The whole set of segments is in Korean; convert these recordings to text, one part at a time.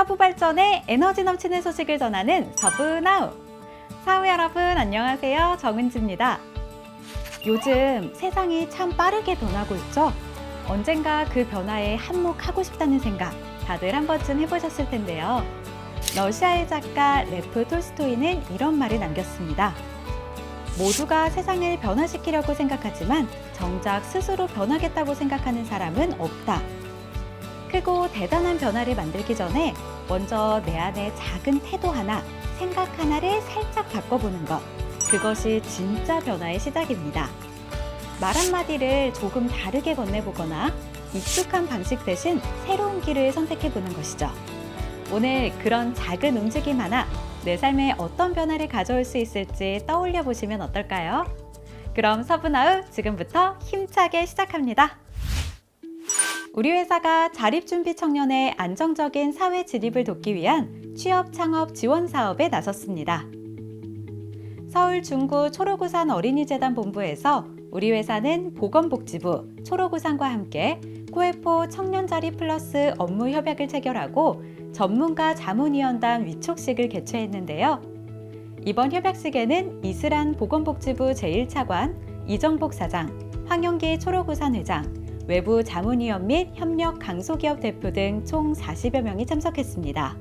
사부 발전에 에너지 넘치는 소식을 전하는 서브나우. 사우 여러분 안녕하세요. 정은지입니다. 요즘 세상이 참 빠르게 변하고 있죠? 언젠가 그 변화에 한몫하고 싶다는 생각 다들 한 번쯤 해보셨을 텐데요. 러시아의 작가 레프 톨스토이는 이런 말을 남겼습니다. 모두가 세상을 변화시키려고 생각하지만 정작 스스로 변하겠다고 생각하는 사람은 없다. 크고 대단한 변화를 만들기 전에 먼저 내 안에 작은 태도 하나, 생각 하나를 살짝 바꿔보는 것. 그것이 진짜 변화의 시작입니다. 말 한마디를 조금 다르게 건네보거나 익숙한 방식 대신 새로운 길을 선택해보는 것이죠. 오늘 그런 작은 움직임 하나 내 삶에 어떤 변화를 가져올 수 있을지 떠올려 보시면 어떨까요? 그럼 서브나우 지금부터 힘차게 시작합니다. 우리 회사가 자립준비 청년의 안정적인 사회 진입을 돕기 위한 취업 창업 지원 사업에 나섰습니다. 서울 중구 초록우산 어린이재단 본부에서 우리 회사는 보건복지부, 초록우산과 함께 코에포 청년자리 플러스 업무 협약을 체결하고 전문가 자문위원단 위촉식을 개최했는데요. 이번 협약식에는 이슬한 보건복지부 제1차관, 이정복 사장, 황영기 초록우산 회장, 외부 자문위원 및 협력 강소기업 대표 등 총 40여 명이 참석했습니다.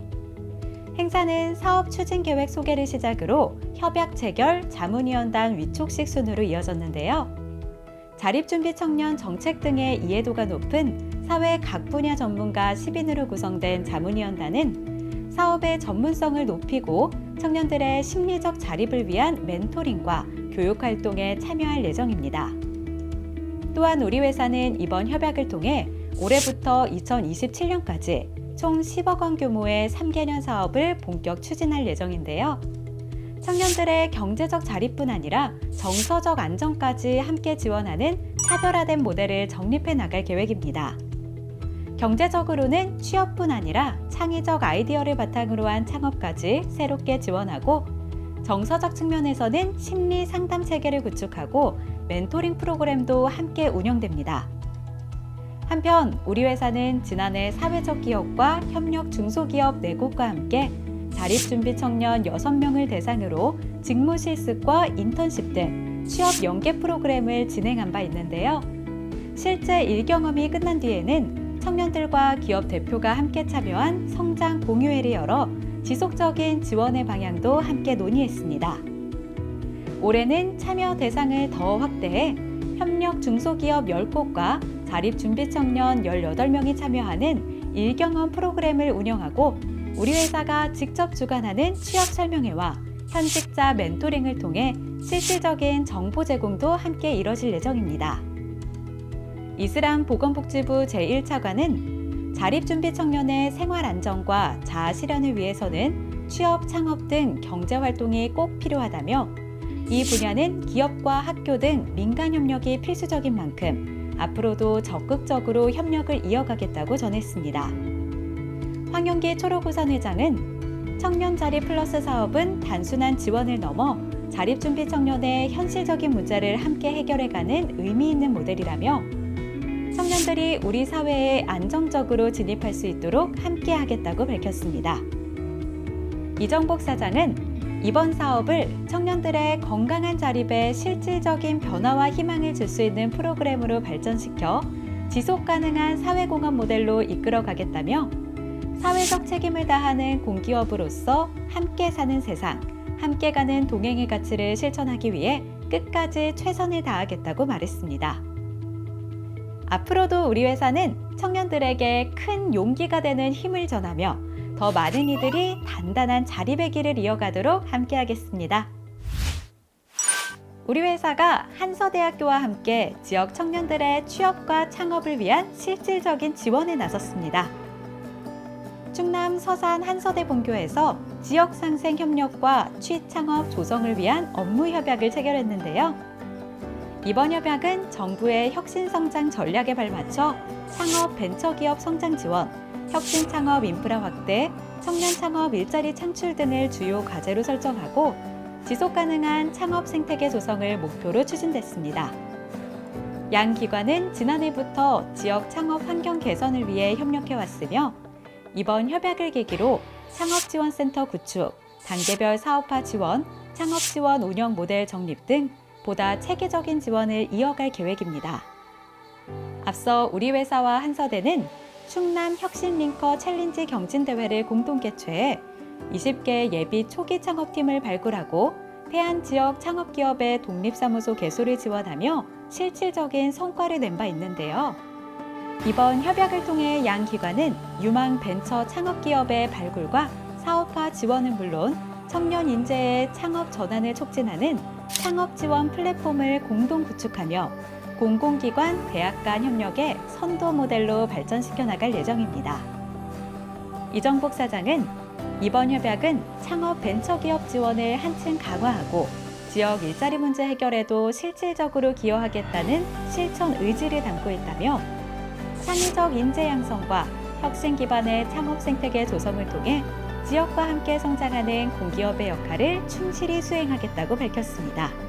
행사는 사업 추진 계획 소개를 시작으로 협약 체결, 자문위원단 위촉식 순으로 이어졌는데요. 자립준비 청년 정책 등의 이해도가 높은 사회 각 분야 전문가 10인으로 구성된 자문위원단은 사업의 전문성을 높이고 청년들의 심리적 자립을 위한 멘토링과 교육 활동에 참여할 예정입니다. 또한 우리 회사는 이번 협약을 통해 올해부터 2027년까지 총 10억 원 규모의 3개년 사업을 본격 추진할 예정인데요. 청년들의 경제적 자립뿐 아니라 정서적 안정까지 함께 지원하는 차별화된 모델을 정립해 나갈 계획입니다. 경제적으로는 취업뿐 아니라 창의적 아이디어를 바탕으로 한 창업까지 새롭게 지원하고 정서적 측면에서는 심리 상담 체계를 구축하고 멘토링 프로그램도 함께 운영됩니다. 한편 우리 회사는 지난해 사회적 기업과 협력 중소기업 4곳과 함께 자립준비 청년 6명을 대상으로 직무 실습과 인턴십 등 취업 연계 프로그램을 진행한 바 있는데요. 실제 일경험이 끝난 뒤에는 청년들과 기업 대표가 함께 참여한 성장 공유회를 열어 지속적인 지원의 방향도 함께 논의했습니다. 올해는 참여 대상을 더 확대해 협력 중소기업 10곳과 자립준비 청년 18명이 참여하는 일경험 프로그램을 운영하고 우리 회사가 직접 주관하는 취업 설명회와 현직자 멘토링을 통해 실질적인 정보 제공도 함께 이뤄질 예정입니다. 이슬람 보건복지부 제1차관은 자립준비 청년의 생활 안정과 자아 실현을 위해서는 취업, 창업 등 경제 활동이 꼭 필요하다며 이 분야는 기업과 학교 등 민간 협력이 필수적인 만큼 앞으로도 적극적으로 협력을 이어가겠다고 전했습니다. 황영기 초록우산 회장은 청년 자립 플러스 사업은 단순한 지원을 넘어 자립준비 청년의 현실적인 문제를 함께 해결해가는 의미 있는 모델이라며 청년들이 우리 사회에 안정적으로 진입할 수 있도록 함께 하겠다고 밝혔습니다. 이정복 사장은 이번 사업을 청년들의 건강한 자립에 실질적인 변화와 희망을 줄 수 있는 프로그램으로 발전시켜 지속 가능한 사회공헌 모델로 이끌어 가겠다며 사회적 책임을 다하는 공기업으로서 함께 사는 세상, 함께 가는 동행의 가치를 실천하기 위해 끝까지 최선을 다하겠다고 말했습니다. 앞으로도 우리 회사는 청년들에게 큰 용기가 되는 힘을 전하며 더 많은 이들이 단단한 길을 이어가도록 함께하겠습니다. 우리 회사가 한서대학교와 함께 지역 청년들의 취업과 창업을 위한 실질적인 지원에 나섰습니다. 충남 서산 한서대 본교에서 지역 상생 협력과 취창업 조성을 위한 업무 협약을 체결했는데요. 이번 협약은 정부의 혁신 성장 전략에 발맞춰 창업 벤처기업 성장 지원, 혁신 창업 인프라 확대, 청년 창업 일자리 창출 등을 주요 과제로 설정하고 지속 가능한 창업 생태계 조성을 목표로 추진됐습니다. 양 기관은 지난해부터 지역 창업 환경 개선을 위해 협력해 왔으며 이번 협약을 계기로 창업 지원 센터 구축, 단계별 사업화 지원, 창업 지원 운영 모델 정립 등 보다 체계적인 지원을 이어갈 계획입니다. 앞서 우리 회사와 한서대는 충남 혁신링커 챌린지 경진대회를 공동 개최해 20개 예비 초기 창업팀을 발굴하고 태안 지역 창업기업의 독립사무소 개소를 지원하며 실질적인 성과를 낸 바 있는데요. 이번 협약을 통해 양 기관은 유망 벤처 창업기업의 발굴과 사업화 지원은 물론 청년 인재의 창업 전환을 촉진하는 창업 지원 플랫폼을 공동 구축하며 공공기관, 대학 간 협력의 선도 모델로 발전시켜 나갈 예정입니다. 이정복 사장은 이번 협약은 창업 벤처기업 지원을 한층 강화하고 지역 일자리 문제 해결에도 실질적으로 기여하겠다는 실천 의지를 담고 있다며 창의적 인재 양성과 혁신 기반의 창업 생태계 조성을 통해 지역과 함께 성장하는 공기업의 역할을 충실히 수행하겠다고 밝혔습니다.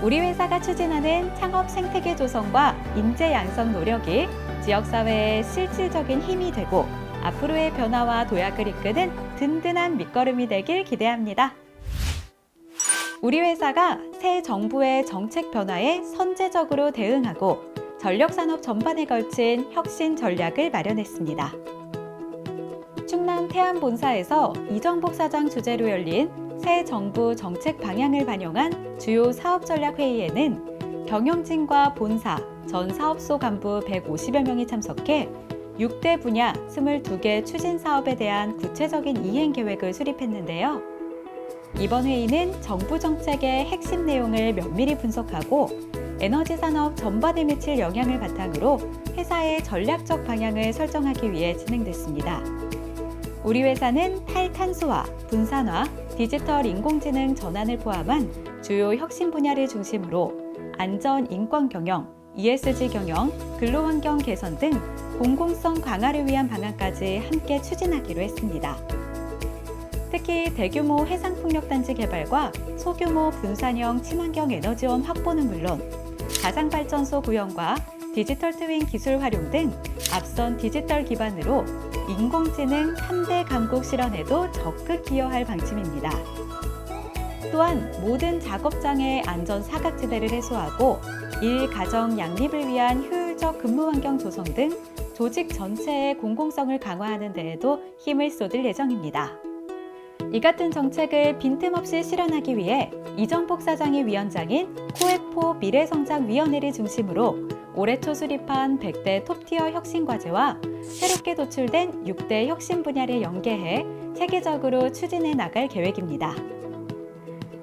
우리 회사가 추진하는 창업 생태계 조성과 인재 양성 노력이 지역사회의 실질적인 힘이 되고 앞으로의 변화와 도약을 이끄는 든든한 밑거름이 되길 기대합니다. 우리 회사가 새 정부의 정책 변화에 선제적으로 대응하고 전력산업 전반에 걸친 혁신 전략을 마련했습니다. 충남 태안 본사에서 이정복 사장 주재로 열린 새 정부 정책 방향을 반영한 주요 사업 전략 회의에는 경영진과 본사, 전 사업소 간부 150여 명이 참석해 6대 분야 22개 추진 사업에 대한 구체적인 이행 계획을 수립했는데요. 이번 회의는 정부 정책의 핵심 내용을 면밀히 분석하고 에너지 산업 전반에 미칠 영향을 바탕으로 회사의 전략적 방향을 설정하기 위해 진행됐습니다. 우리 회사는 탈탄소화, 분산화, 디지털 인공지능 전환을 포함한 주요 혁신 분야를 중심으로 안전 인권 경영, ESG 경영, 근로환경 개선 등 공공성 강화를 위한 방안까지 함께 추진하기로 했습니다. 특히 대규모 해상풍력단지 개발과 소규모 분산형 친환경 에너지원 확보는 물론 가상발전소 구현과 디지털 트윈 기술 활용 등 앞선 디지털 기반으로 인공지능 3대 강국 실현에도 적극 기여할 방침입니다. 또한 모든 작업장의 안전 사각지대를 해소하고 일 가정 양립을 위한 효율적 근무 환경 조성 등 조직 전체의 공공성을 강화하는 데에도 힘을 쏟을 예정입니다. 이 같은 정책을 빈틈없이 실현하기 위해 이정복 사장이 위원장인 코에포 미래성장위원회를 중심으로 올해 초 수립한 100대 톱티어 혁신 과제와 새롭게 도출된 6대 혁신 분야를 연계해 체계적으로 추진해 나갈 계획입니다.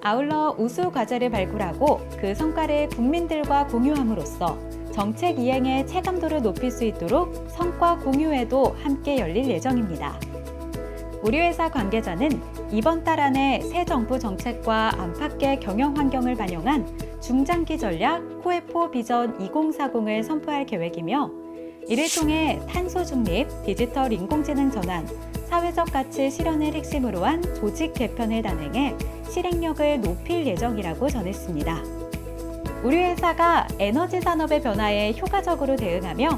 아울러 우수 과제를 발굴하고 그 성과를 국민들과 공유함으로써 정책 이행의 체감도를 높일 수 있도록 성과 공유회도 함께 열릴 예정입니다. 우리 회사 관계자는 이번 달 안에 새 정부 정책과 안팎의 경영 환경을 반영한 중장기 전략 코에포 비전 2040을 선포할 계획이며 이를 통해 탄소 중립, 디지털 인공지능 전환, 사회적 가치 실현을 핵심으로 한 조직 개편을 단행해 실행력을 높일 예정이라고 전했습니다. 우리 회사가 에너지 산업의 변화에 효과적으로 대응하며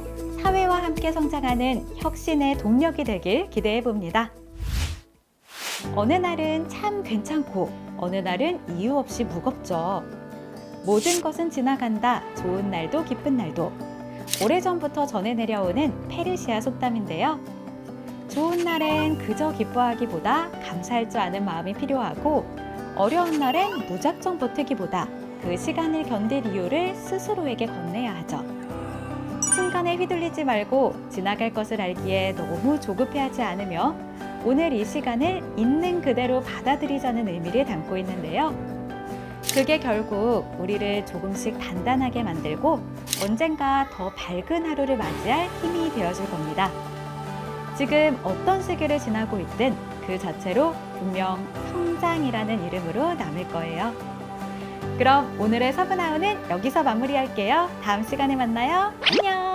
사회와 함께 성장하는 혁신의 동력이 되길 기대해 봅니다. 어느 날은 참 괜찮고 어느 날은 이유 없이 무겁죠. 모든 것은 지나간다. 좋은 날도 기쁜 날도. 오래전부터 전해 내려오는 페르시아 속담인데요. 좋은 날엔 그저 기뻐하기보다 감사할 줄 아는 마음이 필요하고 어려운 날엔 무작정 버티기보다 그 시간을 견딜 이유를 스스로에게 건네야 하죠. 순간에 휘둘리지 말고 지나갈 것을 알기에 너무 조급해하지 않으며 오늘 이 시간을 있는 그대로 받아들이자는 의미를 담고 있는데요. 그게 결국 우리를 조금씩 단단하게 만들고 언젠가 더 밝은 하루를 맞이할 힘이 되어줄 겁니다. 지금 어떤 시기를 지나고 있든 그 자체로 분명 성장이라는 이름으로 남을 거예요. 그럼 오늘의 서브나우는 여기서 마무리할게요. 다음 시간에 만나요. 안녕!